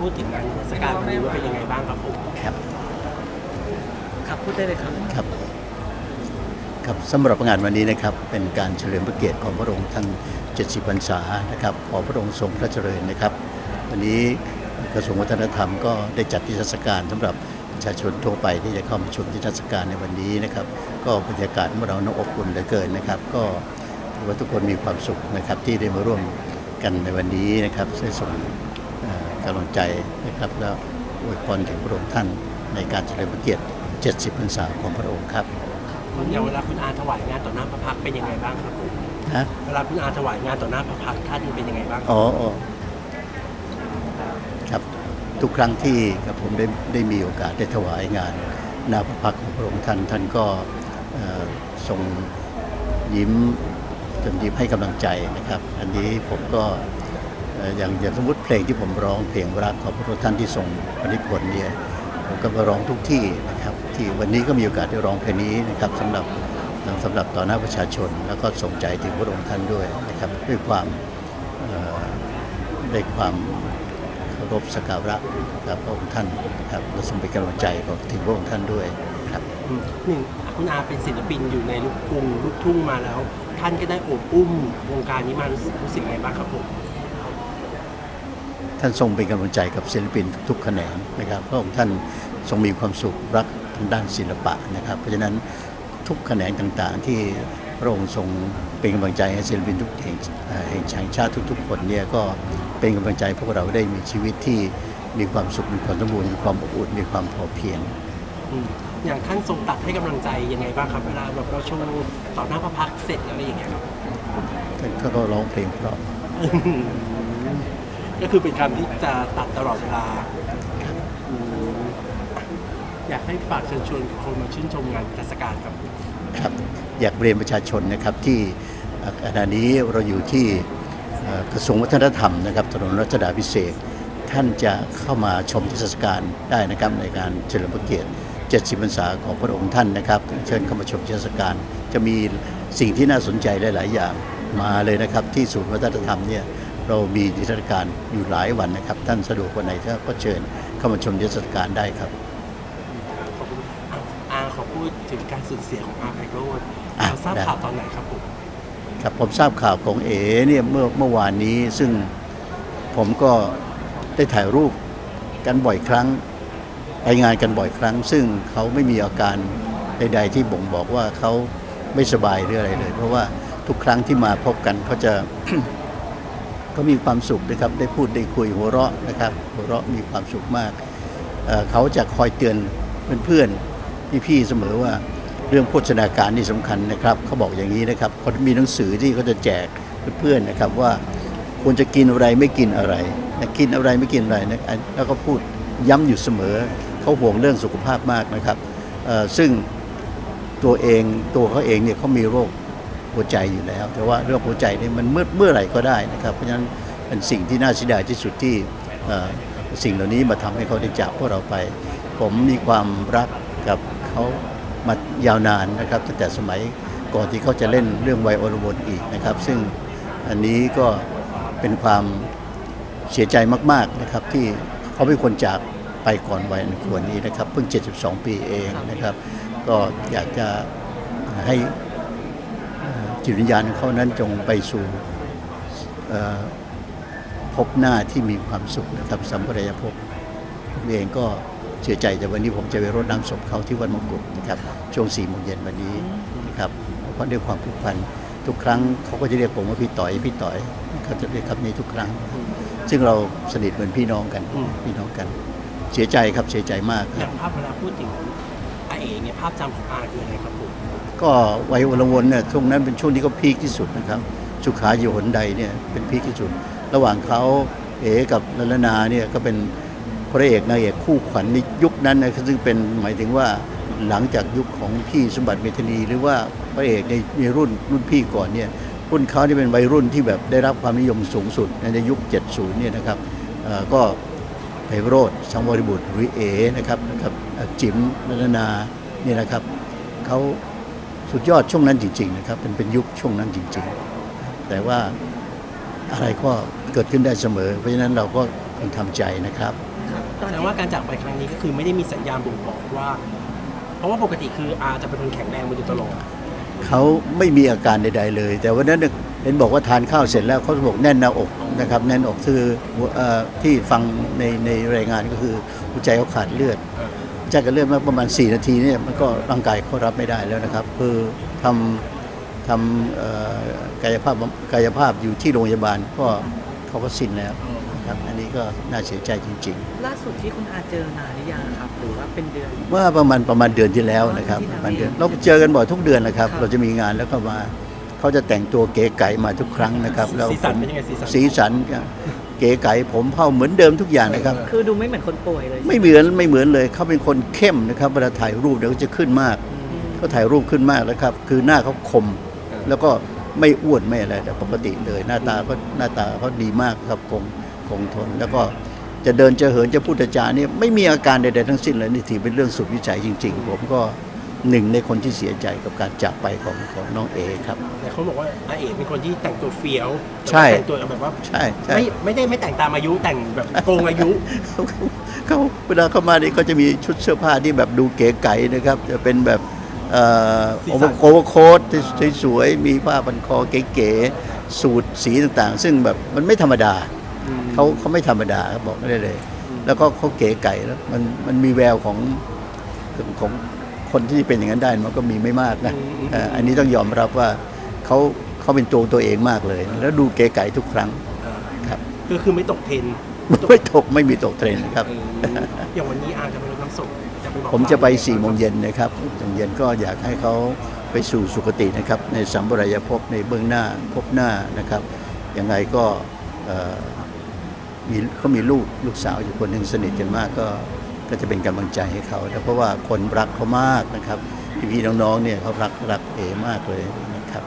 พูดถึงงานเทศกาลวันนี้ว่าเป็นยังไงบ้างครับผมครับ ครับพูดได้เลยครับครับ ครับสำหรับงานวันนี้นะครับ เป็นการเฉลิมพระเกียรติของพระองค์ท่าน 70พรรษานะครับขอพระองค์ทรงพระเจริญนะครับ วันนี้กระทรวงวัฒนธรรมก็ได้จัดนิทรรศการสำหรับประชาชนทั่วไปที่จะเข้ามาชมนิทรรศการในวันนี้นะครับ ก็บรรยากาศของเรานอบอุ่นเหลือเกินนะครับ ก็ถือว่าทุกคนมีความสุขนะครับที่ได้มาร่วมกันในวันนี้นะครับได้ส่งเอ่อ กำลังใจนะครับแล้วอวยพรถึงพระองค์ท่านในการเฉลิมพระเกียรติ 70 พรรษาของพระองค์ครับอย่างเวลาคุณอาถวายงานต่อหน้าพระพักตร์เป็นยังไงบ้างครับผมฮะเวลาคุณอาถวายงานต่อหน้าพระพักตร์ท่านเป็นยังไงบ้างอ๋ออ๋อครับทุกครั้งที่กับผมได้ได้มีโอกาสได้ถวายงานหนาพระพักตร์ของพระองค์ท่านท่านก็เอ่อทรงยิ้มจนยิ้มให้กำลังใจนะครับ อันนี้ผมก็เอย่างอย่างสมมติเพลงที่ผมร้องเพลงรักของพระท่านที่ทรงพระนิพนธ์เนี่ยผมก็มาร้องทุกที่นะครับ ที่วันนี้ก็มีโอกาสได้ร้องเพลงนี้นะครับสำหรับสำหรับต่อหน้าประชาชน แล้วก็ส่งใจถึงพระองค์ท่านด้วยนะครับด้วยความด้วยความเคารพสักการะกับพระองค์ท่านนะครับและทรงเป็นกำลังใจของถึงพระองค์ท่านด้วยครับหนึ่งคุณอาเป็นศิลปินอยู่ในลูกกรุงลูกทุ่งมาแล้ว ท่านก็ได้โอบอุ้มวงการนี้มารู้สึกรู้สึกไงบ้างครับผม ท่านทรงเป็นกำลังใจกับศิลปินทุกๆแขนงนะครับพระองค์ท่านทรงมีความสุขรักทางด้านศิลปะนะครับ เพราะฉะนั้นทุกแขนงต่างๆ ที่พระองค์ทรงเป็นกำลังใจให้ศิลปินทุกแห่งเอ่อแห่งชาติทุก ๆ คนเนี่ยก็เป็นกำลังใจพวกเราได้มีชีวิตที่มีความสุขมีความสมบูรณ์มีความอบอุ่นมีความพอเพียงอืมอย่างท่านทรงตัดให้กำลังใจยังไงบ้างครับเวลาแบบเราโชว์ต่อหน้าพระพักตร์เสร็จอะไรอย่างเงี้ยครับท่านก็ร้องเพลงเพราะ ก็คือเป็นคำที่จะตัดตลอดเวลาอืมอยากให้ฝากเชิญชวนคนมาชื่นชมงานเทศกาลครับ ครับอยากเรียนประชาชนนะครับที่เอ่อขณะนี้เราอยู่ที่เอ่อกระทรวงวัฒนธรรมนะครับถนนรัชดาพิเศษกท่านจะเข้ามาชมเทศกาลได้นะครับในการเฉลิมพระเกียรติ 70 พรรษาของพระองค์ท่านนะครับเชิญเข้ามาชมเทศกาลจะมีสิ่งที่น่าสนใจหลาย ๆ อย่างมาเลยนะครับที่ศูนย์วัฒนธรรมเนี่ย เรามีนิทรรศการอยู่หลายวันนะครับ ท่านสะดวกวันไหนก็เชิญเข้ามาชมเทศกาลได้ครับขอบคุณอาอาขอพูดถึงการสูญเสียของอาไพโรธอะเราทราบได้ข่าวตอนไหนครับผมครับผมทราบข่าวของเอ๋เนี่ยเมื่อเมื่อวานนี้ซึ่งผมก็ได้ถ่ายรูปกันบ่อยครั้งไปงานกันบ่อยครั้ง ซึ่งเขาไม่มีอาการใด ๆ ที่บ่งบอกว่าเขาไม่สบายหรืออะไรเลย เพราะว่าทุกครั้งที่มาพบกันเขาจะ เขามีความสุขนะครับ ได้พูดได้คุยหัวเราะนะครับ หัวเราะมีความสุขมากเเขาจะคอยเตือนเพื่อนๆพี่ๆเสมอว่าเรื่องโภชนาการนี่สำคัญนะครับเขาบอกอย่างนี้นะครับเขามีหนังสือที่เขาจะแจกเพื่อนๆนะครับว่าควรจะกินอะไรไม่กินอะไรนะกินอะไรไม่กินอะไรนะแล้วก็พูดย้ำอยู่เสมอเขาห่วงเรื่องสุขภาพมากนะครับซึ่งตัวเองตัวเขาเองเนี่ยเขามีโรค หัวใจอยู่แล้ว แต่ว่าโรคหัวใจนี่มันเมื่อเมื่อไหร่ก็ได้นะครับ เพราะฉะนั้นเป็นสิ่งที่น่าเสียดายที่สุดที่สิ่งเหล่านี้มาทำให้เขาได้จากพวกเราไป ผมมีความรักกับเขามายาวนานนะครับตั้งแต่สมัยก่อนที่เขาจะเล่นเรื่องไวโอลวนอีกนะครับ ซึ่งอันนี้ก็เป็นความเสียใจมากๆนะครับที่เขาเป็นคนจากไปก่อนวัยอันควรนี้นะครับ เพิ่ง 72 ปีเองนะครับ ก็อยากจะให้ จิตวิญญาณของเขานั้นจงไปสู่เอ่อพบหน้าที่มีความสุขนะครับสัมปรายภพผมเองก็เสียใจแต่วันนี้ผมจะไปรดน้ำศพเขาที่วัดมงกุฎนะครับช่วงสี่โมงเย็นวันนี้นะครับเพราะด้วยความผูกพันทุกครั้งเขาก็จะเรียกผมว่าพี่ต่อยพี่ต่อยเขาจะเรียกคำนี้ทุกครั้ง ซึ่งเราสนิทเหมือนพี่น้องกันอืมพี่น้องกัน เสียใจครับเสียใจมากคอรัย่าบงภาพเวลาพูดถึงอา เอกเนี่ยภาพจำของอาคืออะไรครับผมก็วัยวรวนเนี่ยช่วงนั้นเป็นช่วงที่เขาพีคที่สุดนะครับสุขาโยหนใดเนี่ยเป็นพีคที่สุด ระหว่างเขาเอ๋กับลลนาเนี่ยก็เป็นพระเอกนางเอกคู่ขวัญในยุคนั้นนะซึ่งเป็นหมายถึงว่าหลังจากยุคของพี่สมบัติเมธนี หรือว่าพระเอกในในรุ่นรุ่นพี่ก่อนเนี่ยรุ่นเขาที่เป็นวัยรุ่นที่แบบได้รับความนิยมสูงสุดในยุค 70 เนี่ยนะครับก็ ไพโรธสังวริบุตรหรือเอนะครับนะครับเอ่อจิ๋มนันนาเนี่ยนะครับเขาสุดยอดช่วงนั้นจริง ๆ นะครับ เป็นเป็นยุคช่วงนั้นจริง ๆ แต่ว่าอะไรก็เกิดขึ้นได้เสมอ เพราะฉะนั้นเราก็ต้องทำใจนะครับแสดงว่าการจากไปครั้งนี้ก็คือไม่ได้มีสัญญาณบ่งบอกว่า เพราะว่าปกติคืออาจะเป็นคนแข็งแรงมาโดยตลอดเขาไม่มีอาการใด ๆ เลย แต่วันนั้น เนี่ยเห็นบอกว่าทานข้าวเสร็จแล้วเขาบอกแน่นหน้าอกนะครับ แน่นอกคือเอ่อที่ฟังในในรายงานก็คือหัวใจเขาขาดเลือดเออใจกันเลือดมาประมาณ 4 นาทีเนี่ยมันก็ร่างกายเขารับไม่ได้แล้วนะครับ คือทำทำเอ่อกายภาพกายภาพอยู่ที่โรงพยาบาลก็เขาก็สิ้นแล้วนะครับอันนี้ก็น่าเสียใจจริงล่าสุดที่คุณอาเจอนานหรือยังครับหรือว่าเป็นเดือนๆว่าประมาณประมาณเดือนที่แล้วนะครับอ๋อประมาณเดือนที่แล้วเราเจอกันบ่อยทุกเดือนนะครับครับเราจะมีงานแล้วก็มา เขาจะแต่งตัวเก๋ไก๋มาทุกครั้งนะครับแล้วสีสันเป็นยังไงสีสันสีสันเก๋ไก๋ผมเผ่าเหมือนเดิมทุกอย่างนะครับ คือดูไม่เหมือนคนป่วยเลย ไม่เหมือนไม่เหมือนเลยเขาเป็นคนเข้มนะครับเวลาถ่ายรูปเดี๋ยวจะขึ้นมากอืมเขาถ่ายรูปขึ้นมากแล้วครับ คือหน้าเขาคม แล้วก็ไม่อ้วนไม่อะไรแต่ปกติเลยหน้าตาก็หน้าตาเขาดีมากครับคงคงทน แล้วก็จะเดินจะเหินจะพูดจะจาเนี่ยไม่มีอาการใดๆทั้งสิ้นเลยนี่ถือเป็นเรื่องสุดวิจัยจริง ๆ ผมก็ หนึ่งในคนที่เสียใจกับการจากไปของของน้องเอครับ แต่เขาบอกว่าอาเอกเป็นคนที่แต่งตัวเฟี้ยวใช่ แต่งตัวแบบว่าใช่ใช่ไม่ไม่ได้ไม่แต่งตามอายุแต่งแบบโกงอายุ เขาเขาเวลาเข้ามานี่ก็จะมีชุดเสื้อผ้าที่แบบดูเก๋ไก๋นะครับ จะเป็นแบบเอ่อสีโอสัเวนอร์โค้ทโค้ทที่สวยๆมีผ้าพันคอเก๋ๆสูตรสีต่างๆ ซึ่งแบบมันไม่ธรรมดาเขาเขาไม่ธรรมดาครับบอกได้เลยแล้วก็เขาเก๋ไก่แล้วมันมันมีแววของของ คนที่เป็นอย่างนั้นได้มันก็มีไม่มากนะอืมอืมเอ่ออันนี้ต้องยอมรับว่าเขาเขาเป็นตัวตัวเองมากเลย แล้วดูเก๋ไก่ทุกครั้งเออครับก็คือไม่ตกเทรนด์ไม่ตกไม่มีตกเทรนด์นะครับเอออย่างวันนี้อาจะไปรดน้ำศพจะไปบอกผมจะไปกล่าว4ี่โมงเย็นนะครับโมงเย็นก็อยากให้เขาไปสู่สุคตินะครับ ในสัมปรายภพในเบื้องหน้าพบหน้านะครับยังไงก็เอ่อมีเขามีลูกลูกสาวอยู่คนหนึ่งสนิทกันมากก็ ก็จะเป็นกำลังใจให้เขานะเพราะว่าคนรักเขามากนะครับพี่ๆน้องๆเนี่ยเขารักรักเอมากเลยนะครับ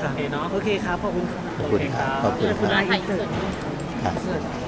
ครับโอเคครับขอบคุณครับขอบคุณครับ ขอบคุณขอบคุณครับอาอินเสิร์ตครับอินเสิร์ต